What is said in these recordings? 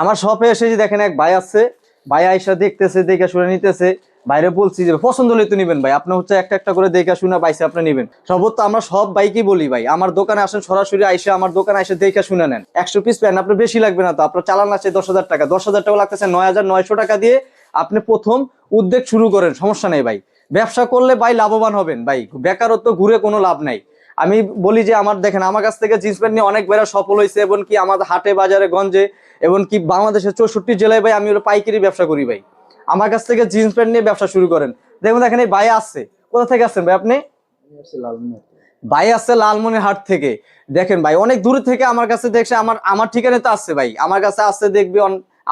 আমার শপে এসে যে দেখেন এক ভাই আছে, ভাই আইসা দেখতেছে, দেখে শুনে নিতেছে। বাইরে বলছি যে, পছন্দ হলে তো নিবেন ভাই। আপনি হচ্ছে একটা একটা করে দেখে শুনে বাইসে আপনি নিবেন। সর্বত্র আমরা সব বাইকই বলি ভাই। আমার দোকানে আসেন, সরাসরি আইসে আমার দোকানে এসে দেখে শুনে নেন। একশো পিস প্যান্ট আপনার বেশি লাগবে না তো, আপনার চালান আছে দশ হাজার টাকা। দশ হাজার টাকা লাগতেছে নয় হাজার নয়শো টাকা দিয়ে আপনি প্রথম উদ্যোগ শুরু করেন। সমস্যা নেই ভাই। ব্যবসা করলে ভাই লাভবান হবেন ভাই। বেকারত্ব ঘুরে কোনো লাভ নাই। আমি বলি যে আমার দেখেন, আমার কাছ থেকে জিন্স প্যান্ট নিয়ে অনেক বেড়া সফল হয়েছে এবং কি আমার হাটে, বাজারে, গঞ্জে এবং কি বাংলাদেশের চৌষট্টি জেলায় ভাই আমি পাইকারি ব্যবসা করি ভাই। আমার কাছ থেকে জিন্স প্যান্ট নিয়ে ব্যবসা শুরু করেন। দেখুন, দেখেন, এই ভাই আসছে। কোথা থেকে আসছেন ভাই আপনি? ভাই আসছে লালমনির হাট থেকে। দেখেন ভাই, অনেক দূর থেকে আমার কাছে দেখছে, আমার আমার ঠিকানা তো আসছে ভাই। আমার কাছে আসছে, দেখবি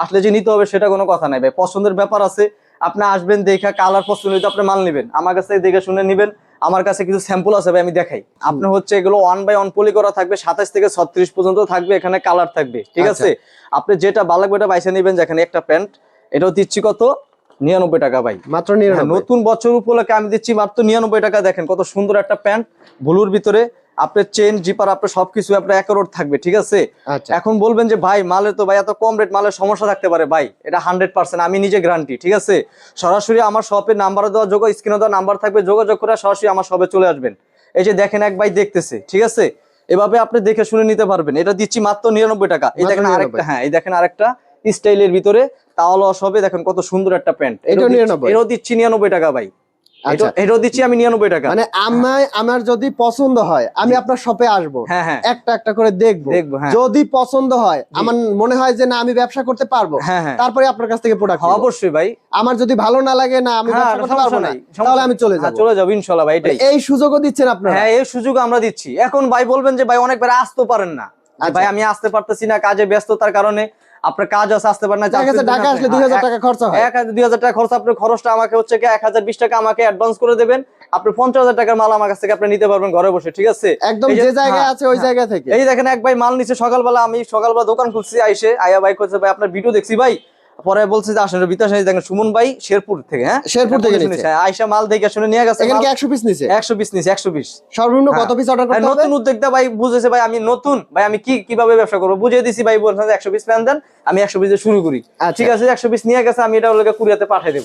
আসলে যে নিতে হবে সেটা কোনো কথা নাই ভাই। পছন্দের ব্যাপার আছে, আপনি আসবেন, দেখা কালার পছন্দ আপনি মাল নেবেন। আমার কাছে দেখে শুনে নেবেন। আমার কাছে কিছু স্যাম্পল আছে ভাই আমি দেখাই। আপনার হচ্ছে এগুলো ওয়ান বাই ওয়ান পলি করা থাকবে সাতাশ থেকে ছত্রিশ পর্যন্ত থাকবে এখানে কালার থাকবে ঠিক আছে? আপনি যেটা ভালো লাগবে এটা বাইসে নেবেন যেখানে একটা প্যান্ট এটাও দিচ্ছি কত? নিরানব্বই টাকা ভাই। মাত্র হ্যাঁ, নতুন বছর উপলক্ষে আমি দিচ্ছি মাত্র নিরানব্বই টাকা দেখেন কত সুন্দর একটা প্যান্ট ব্লুর ভিতরে আপনার চেন জিপার আপনার সবকিছু আপনার একরোড থাকবে ঠিক আছে? আচ্ছা। এখন বলবেন যে ভাই মালে তো ভাই এত কম রেট মালের সমস্যা থাকতে পারে ভাই এটা হান্ড্রেড পার্সেন্ট আমি নিজে গ্যারান্টি ঠিক আছে? সরাসরি আমার শপের নাম্বার দেওয়া যোগ স্ক্রিনে দেওয়া নাম্বার থাকবে যোগাযোগ করে সরাসরি আমার শপে চলে আসবেন। এই যে দেখেন এক ভাই দেখতেছে ঠিক আছে? এভাবে আপনি দেখে শুনে নিতে পারবেন। এটা দিচ্ছি মাত্র নিরানব্বই টাকা। এই দেখেন আরেকটা হ্যাঁ এই দেখেন আরেকটা স্টাইলের ভিতরে তাহলে হবে দেখেন কত সুন্দর একটা প্যান্ট এটাও 99 এটাও দিচ্ছি নিরানব্বই টাকা ভাই। এটাও দিচ্ছি আমি নিরানব্বই টাকা। মানে আমায় আমার যদি পছন্দ হয় আমি আপনার শপে আসব। হ্যাঁ হ্যাঁ। একটা একটা করে দেখব। দেখব, হ্যাঁ। যদি পছন্দ হয় আমার মনে হয় যে না আমি ব্যবসা করতে পারব। হ্যাঁ হ্যাঁ। তারপরে আপনার কাছ থেকে প্রোডাক্ট হ্যাঁ, অবশ্যই ভাই। আমার যদি ভালো না লাগে না আমি হ্যাঁ, ব্যবসা করতে পারব না। তাহলে আমি চলে হ্যাঁ, যাব চলে যাব ইনশাল্লাহ ভাই এটাই। এই সুযোগও দিচ্ছেন আপনারা? হ্যাঁ এই সুযোগ আমরা দিচ্ছি। এখন ভাই বলবেন যে ভাই অনেকবার আসতে পারেন না। আচ্ছা। ভাই আমি আসতে পারতেছি না কাজে ব্যস্ততার কারণে। আপনার কাজ আছে আসতে পারেন না ঢাকা আসলে দুই হাজার টাকা খরচা হয়। টাকা খরচ আপনার খরচটা আমাকে হচ্ছে কি এক হাজার বিশ টাকা আমাকে অ্যাডভান্স করে দেবেন। আপনি পঞ্চাশ হাজার টাকার মাল আমার কাছ থেকে আপনি নিতে পারবেন ঘরে বসে ঠিক আছে? একদম যে- জায়গায় হ্যাঁ, আছে ওই হ্যাঁ। জায়গা থেকে। এই দেখেন এক ভাই মাল নিচ্ছে সকালবেলা আমি সকালবেলা দোকান খুলছি আইসে আয়া ভাই ভাই আপনার ভিডিও দেখছি ভাই। পরে বলছে যে আসলে আসেন দেখেন সুমন ভাই শেরপুর থেকে হ্যাঁ? শেরপুর থেকে। হ্যাঁ, মাল দেখে শুনে নিয়ে গেছে এখানে কি একশো পিস নিছে? একশো পিস নিছে একশো পিস সর্বনিম্ন হ্যাঁ। কত পিস অর্ডার করতে হবে? নতুন উদ্যোক্তা ভাই বুঝেছে ভাই আমি নতুন ভাই আমি কি কীভাবে ব্যবসা করব? বুঝিয়ে দিছি ভাই বলছেন একশো পিস প্ল্যান দেন আমি একশো পিসে শুরু করি। আচ্ছা। ঠিক আছে একশো পিস নিয়ে গেছে আমি এটা ওগুলোকে কুরিয়াতে পাঠিয়ে দেবো।